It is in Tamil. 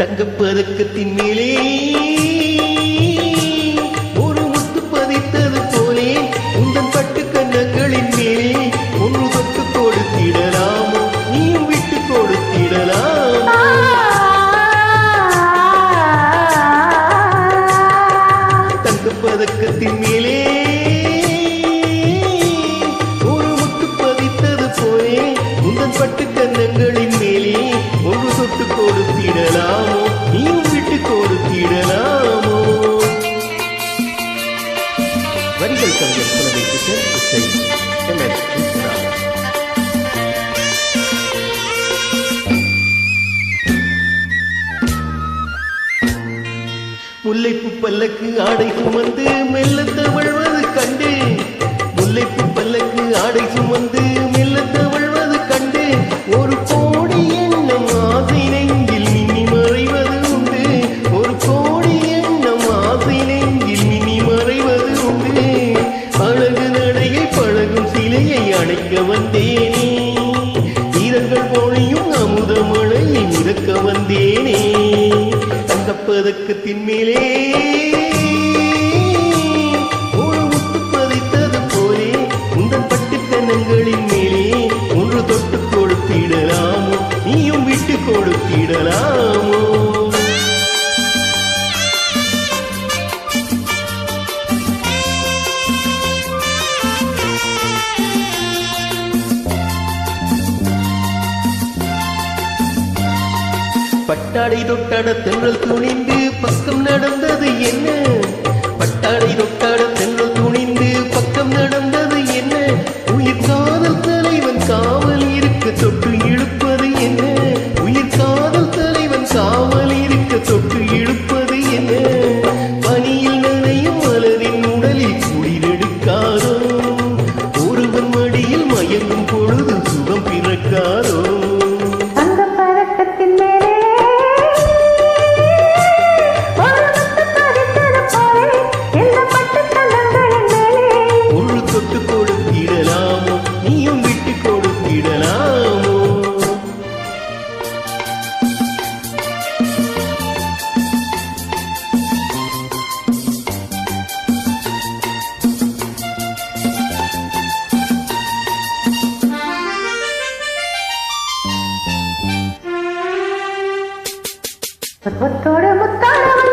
தங்கப்பதக்கத்தின் மேலே ஒரு முத்து பதித்தது போலே உந்தன் பட்டு கண்ணங்களின் மேலே ஒன்று தொட்டு கொடுத்திடலாமோ நீயும் விட்டு கொடுத்திடலாமோ தங்கப்பதக்கத்தின் மேலே ஒரு முத்து பதித்தது போலே உந்தன் பட்டு முல்லைப்பு பல்லக்கு ஆடை சுமந்து மெல்ல தவழ்வது கண்டு முல்லைப்பு பல்லக்கு ஆடை சுமந்து மெல்ல தவழ்வது கண்டு ஒரு கோடி எண்ணம் ஆசை நெஞ்சில் மினி மறைவது உண்டு. ஒரு கோடி எண்ணம் ஆசை நெஞ்சில் மினி மறைவது உண்டு. அழகு நடையை பழகும் சிலையை அணைக்க வந்தேனே. வீரர்கள் போலியும் அமுதமழையை மிதக்க வந்தேனே. தங்கப்பதக்கத்தின் திண்மையிலே பட்டாடை தொட்டாட தென்றல் துணிந்து பக்கம் நடந்தது என்ன? பட்டாடை தொட்ட சர்வத்தோட முத்தான